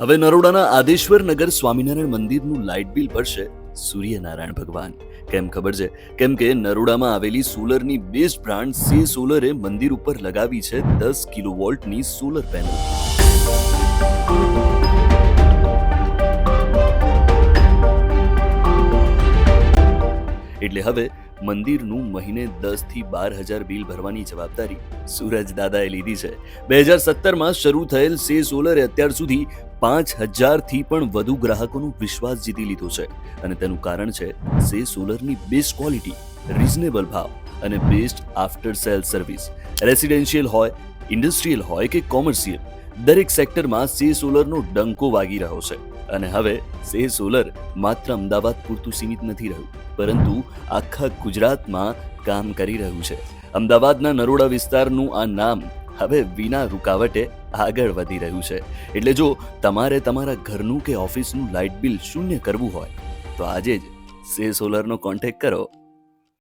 હવે નરોડાના આદેશ્વર નગર સ્વામિનારાયણ મંદિરનું light bill ભરશે સૂર્યનારાયણ ભગવાન. કેમ ખબર છે? કેમ કે નરોડામાં આવેલી સોલરની બેસ્ટ બ્રાન્ડ સે સોલરે મંદિર ઉપર લગાવી છે દસ કિલો વોલ્ટની સોલર પેનલ. એટલે હવે મંદિરનું મહિને દસથી બાર હજાર બિલ ભરવાની જવાબદારી સૂરજ દાદાએ લીધી છે. બે હજાર સત્તરમાં શરૂ થયેલ સે સોલરે અત્યાર સુધી પાંચ હજારથી પણ વધુ ગ્રાહકોનો વિશ્વાસ જીતી લીધો છે અને તેનું કારણ છે સે સોલરની બેસ્ટ ક્વોલિટી, રિઝનેબલ ભાવ અને best after sale service. Residential હોય, ઇન્ડસ્ટ્રીયલ હોય કે કોમર્શિયલ, દરેક સેક્ટરમાં સે સોલરનો ડંકો વાગી રહ્યો છે. અને હવે સે સોલર માત્ર અમદાવાદ પૂરતું સીમિત નથી રહ્યું, પરંતુ આખા ગુજરાતમાં કામ કરી રહ્યું છે. અમદાવાદના નરોડા વિસ્તારનું આ નામ હવે વિના રૂકાવટે આગળ વધી રહ્યું છે. એટલે જો તમારે તમારા ઘરનું કે ઓફિસનું લાઇટ બિલ શૂન્ય કરવું હોય, તો આજે જ સે સોલરનો કોન્ટેક્ટ કરો.